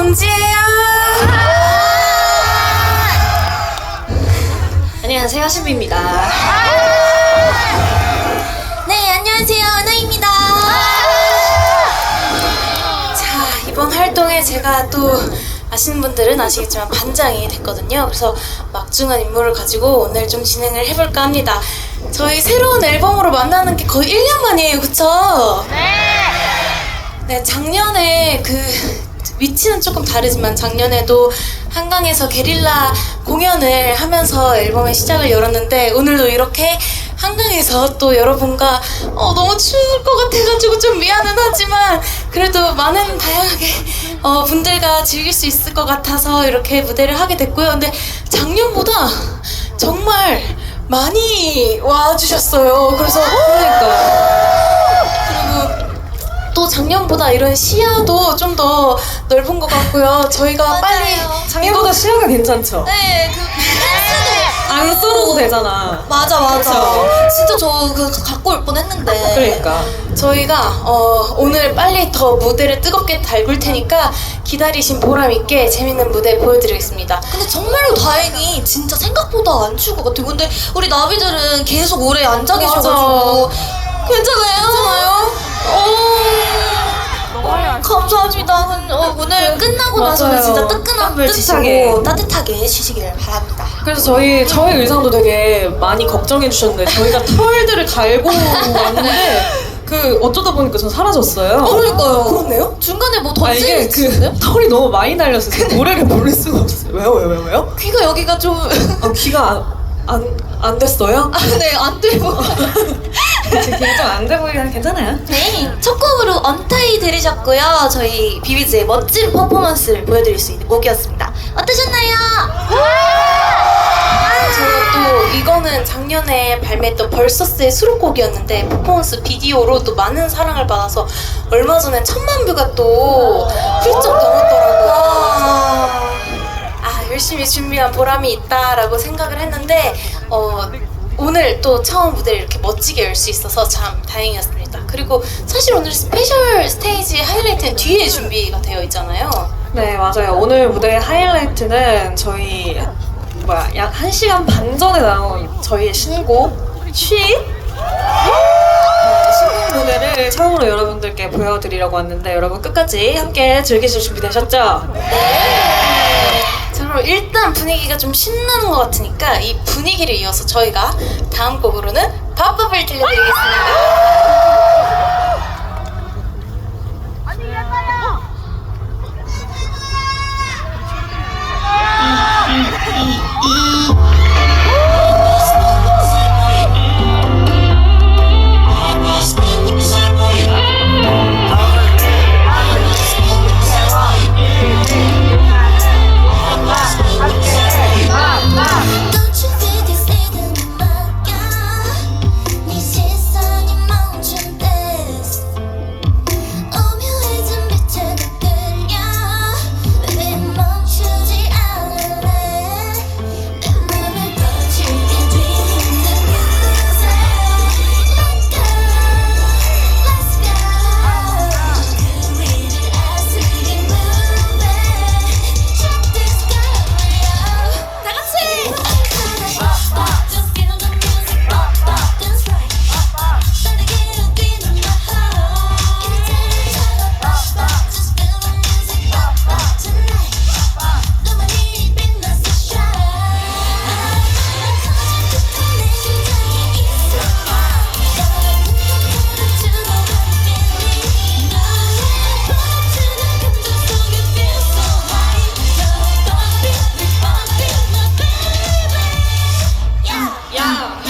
은지예요. 안녕하세요, 신비입니다. 네, 안녕하세요. 은하입니다. 자, 이번 활동에 제가 또 아시는 분들은 아시겠지만 반장이 됐거든요. 그래서 막중한 임무를 가지고 오늘 좀 진행을 해볼까 합니다. 저희 새로운 앨범으로 만나는 게 거의 1년 만이에요, 그쵸? 네, 작년에 그 위치는 조금 다르지만 작년에도 한강에서 게릴라 공연을 하면서 앨범의 시작을 열었는데 오늘도 이렇게 한강에서 또 여러분과 어, 너무 추울 것 같아가지고 좀 미안은 하지만 그래도 많은 다양하게 어, 분들과 즐길 수 있을 것 같아서 이렇게 무대를 하게 됐고요. 근데 작년보다 정말 많이 와주셨어요. 그래서 그리고 또 작년보다 이런 시야도 좀 더 넓은 것 같고요. 저희가 빨리 작년보다 시야가 괜찮죠? 네, 그 댄스도 안 썰어도 되잖아. 맞아 맞아. 그쵸? 진짜 저그 갖고 올 뻔했는데. 그러니까. 저희가 어, 오늘 빨리 더 무대를 뜨겁게 달굴 테니까 기다리신 보람 있게 재밌는 무대 보여드리겠습니다. 근데 정말로 다행히 진짜 생각보다 안 추울 것 같아요. 근데 우리 나비들은 계속 오래 앉아 계셔가지고 괜찮아요? 괜찮아요? 어, 감사합니다. 근- 어, 오늘 끝나고 나서는 맞아요. 진짜 뜨끈한 물 따뜻하게. 드시고 따뜻하게 쉬시길 바랍니다. 그래서 저희 저희 의상도 되게 많이 걱정해 주셨는데 저희가 털들을 갈고 왔는데 그 어쩌다 보니까 전 사라졌어요. 그러니까요. 그렇네요? 중간에 뭐 아 이게 던지는데요? 그 털이 너무 많이 날려서 지금 노래를 부를 수가 없어요. 왜요 왜요 왜요 왜요? 귀가 여기가 좀 아 귀가 안 안 안 됐어요? 아, 네, 안 들고. 지금 귀가 좀안 돼 보이긴 괜찮아요. 네, 첫 곡으로 언타이 들으셨고요. 저희 비비즈의 멋진 퍼포먼스를 보여드릴 수 있는 곡이었습니다. 어떠셨나요? 저는 또 이거는 작년에 발매했던 벌서스의 수록곡이었는데 퍼포먼스 비디오로 또 많은 사랑을 받아서 얼마 전에 천만 뷰가 또 훌쩍 넘었더라고요. 아 열심히 준비한 보람이 있다라고 생각을 했는데 어, 오늘 또 처음 무대를 이렇게 멋지게 열 수 있어서 참 다행이었습니다. 그리고 사실 오늘 스페셜 스테이지 하이라이트는 뒤에 준비가 되어 있잖아요. 네 맞아요. 오늘 무대 하이라이트는 저희 뭐야 약 1시간 반 전에 나온 저희의 신곡 쉬 네, 신곡 무대를 처음으로 여러분들께 보여드리려고 왔는데 여러분 끝까지 함께 즐기실 준비 되셨죠? 자 그럼 일단 분위기가 좀 신나는 것 같으니까 이 분위기를 이어서 저희가 다음 곡으로는 밥밥을 들려드리겠습니다. 아.